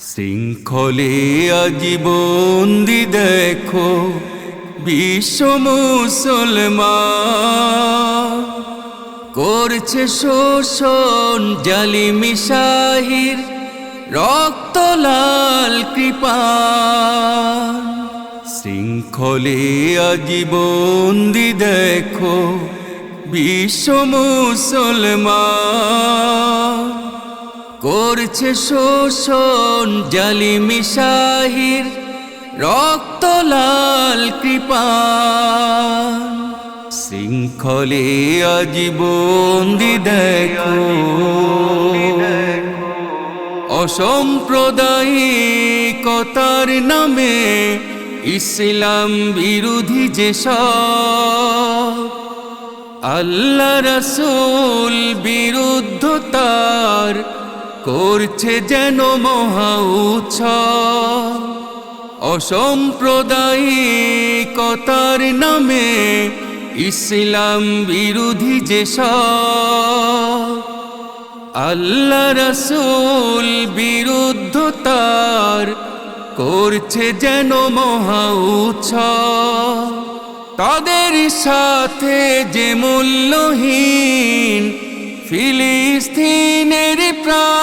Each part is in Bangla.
শৃঙ্খলে আজীবন্দি দেখো বিশ্ব মুসলমান। করছে শোষণ জালিমি শাহির রক্ত লাল কৃপা। শৃঙ্খলে আজীবন্দি দেখো বিশ্ব মুসলমান। করছে শোষণ জালিমি শাহির রক্ত লাল কৃপা। শৃঙ্খলে আজীবন্দি দেখো অসম্প্রদায়িকতার নামে ইসলাম বিরোধী যেসব আল্লাহ রসুল বিরুদ্ধতার করছে যেন মহা উৎসব। অসম্প্রদায়িকতার নামে ইসলাম বিরোধী যেসব আল্লাহ রসুল বিরুদ্ধতার করছে যেন মহা উৎসব। তাদের সাথে যে মূল্যহীন ফিলিস্তিনের প্রাণ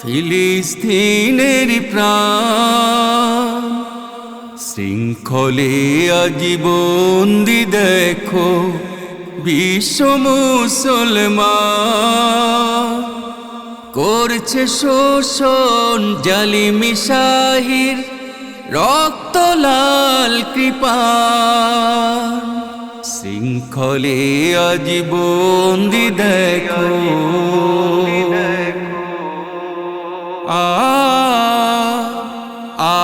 ফিলিস্তিনের প্রাণ। শৃঙ্খলে আজীবন্দি দেখো বিশ্ব মুসলমান। করছে শোষণ জালিমি শাহির রক্ত লাল কৃপা শৃঙ্খলে আজীবন্দি দেখো। আ আ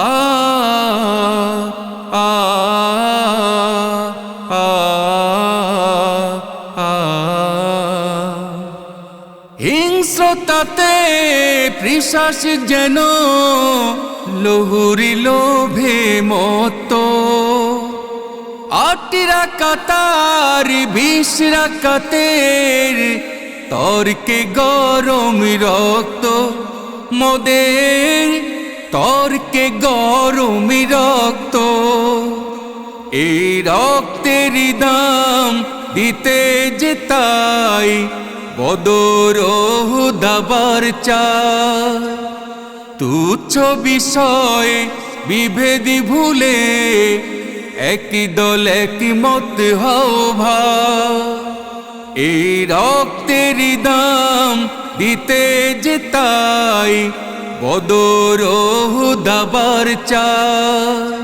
আ হিংস্রতাতে প্রিশ্বাস যেন লহুরি লোভে মত আটিরা কাতার বিশরা কাতের। তর্কে গরম রক্ত মোদের। তর্কে গরম রক্ত। এই রক্তের দাম দিতে যে তাই বদর দাবার চায় তুচ্ছ বিষয় বিভেদি ভুলে একই দল, একই মত হও ভাই এই রক্তের দাম দিতে যে তাই বদর দাবার চায়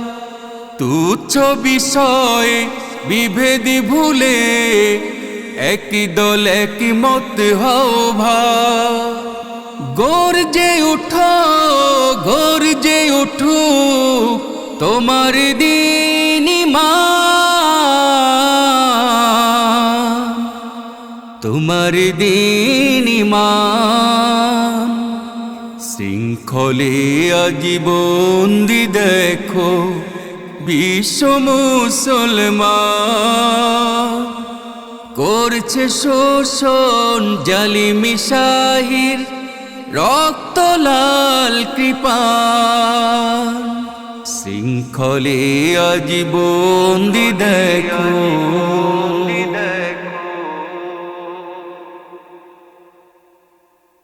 তুচ্ছ বিষয় বিভেদি ভুলে একই দল, একই মত হও ভাই গর্জে উঠো গর্জে উঠু তোমার দিন তোমার দিন শৃঙ্খলে আজীবন্দি দেখো বিশ্ব করছে শোষণ জালিমি শাহির রক্ত লাল কৃপা। শৃঙ্খলে আজীবন্দি দেখো